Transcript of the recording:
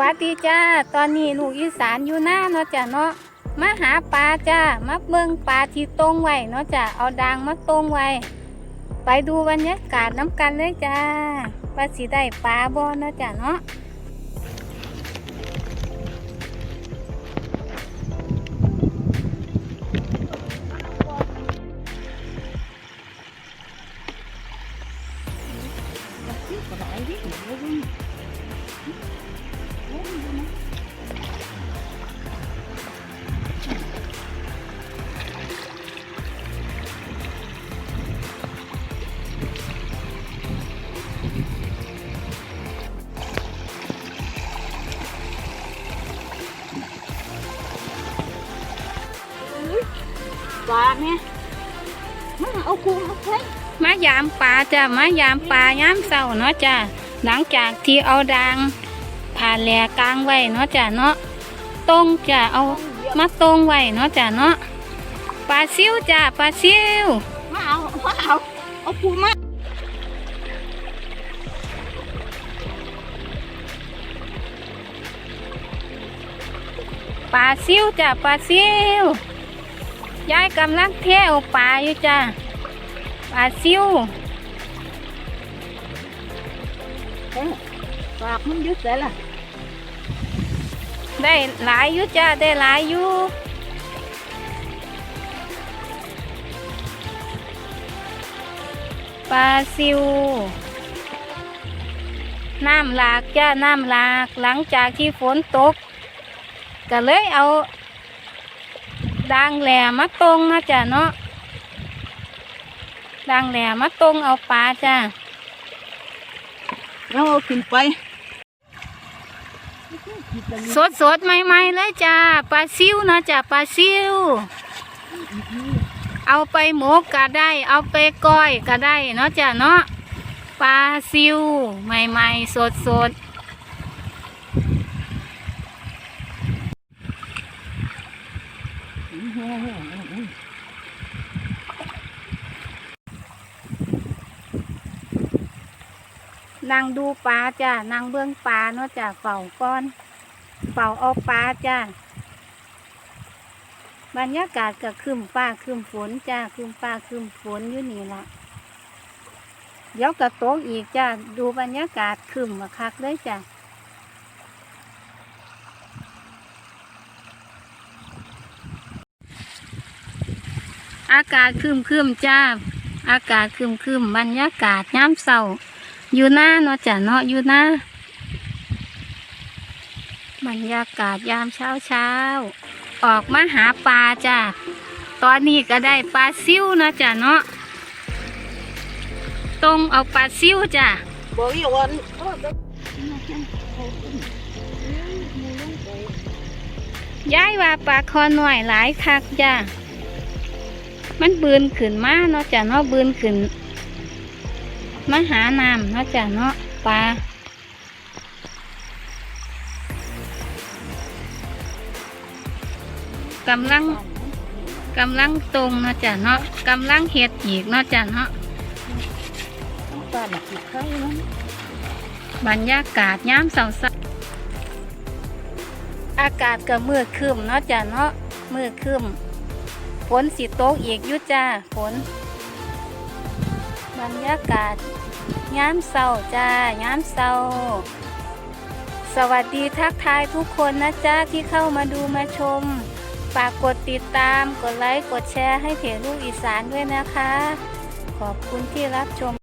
วัสดีจ้า ตอนนี้ลูกอีสานอยู่หน้าเนาะจ้ะเนาะ มาหาปลาจ้า มาเบิ่งปลาที่ตรงไว้เนาะจ้ะ เอาดางมาตรงไว้ ไปดูบรรยากาศน้ำกันเลยจ้าว่าสิได้ปลาบ่เนาะจ้ะเนาะ ปลาเนี่ยมาเอาคุมมาใช้มายามปลาจ้ะมายามปลายามเศร้าเนาะจ้ะหลังจากที่เอาดางผ่าแหลกลางไว้เนาะจ้ะเนาะตรงจะเอามาตรงไว้เนาะจ้ะเนาะปลาซิวจ้ะปลาซิวมาเอามาเอาเอาคุมมาปลาซิวจ้ะปลาซิว ยายกำลังเที่ยวปลาอยู่จ้ะปลาซิวเอ้ยปากมันยึดแต่ละได้หลายอยู่จ้ะได้หลายอยู่ปลาซิว น้ำหลากจ้ะน้ำหลากหลังจากที่ฝนตก ก็เลยเอา ดางแหลมาตรงนะจ้ะเนาะดางแหลมาตรงเอาปลาจ้ะเราเอาขึ้นไป สดสดๆใหม่ๆเลยจ้าปลาซิวนะจ้าปลาซิวเอาไปหมกก็ได้ เอาไปก้อยก็ได้เนาะจ้าเนาะปลาซิวใหม่ๆ สดสดๆ นั่งดูปลาจ้านั่งเบื้องปลาเนาะจ้าเฝ้าก้อนเฝ้าเอาปลาจ้าบรรยากาศก็คึมฟ้าคึมฝนจ้าคึมฟ้าคึมฝนอยู่นี่ละเดี๋ยวก็ตกอีกจ้าดูบรรยากาศคึมมาคักเลยจ้าอากาศคึมคึมจ้า อากาศคึมคึมบรรยากาศย้ำเศร้า อยู่หน้าเนาะจ้าเนาะอยู่หน้าบรรยากาศยามเช้าเช้าออกมาหาปลาจ้าตอนนี้ก็ได้ปลาซิ่วนะจ้ะเนาะตรงเอาปลาซิ่วจ้ะบอกอีกวันย้ายว่าปลาคอหน่อยหลายคักจ้ะมันบืนขึ้นมาเนาะจ้ะเนาะบืนขึ้น มาหาน้ำเนาะจ้ะเนาะปลากำลังกำลังตรงเนาะจ้ะเนาะกำลังเฮ็ดอีกเนาะจ้ะเนาะปลาหนักอีกครั้งนั้นบรรยากาศย้ำสาๆอากาศก็มืดครึมเนาะจ้ะเนาะมืดครึมฝนสิตกอีกยู่จ้าฝน บรรยากาศย้มเศร้าจ้าย้มเศร้า สวัสดีทักทายทุกคนนะจ้าที่เข้ามาดูมาชม ฝากกดติดตาม กดไลค์ กดแชร์ให้เพจลูกอีสานด้วยนะคะ ขอบคุณที่รับชม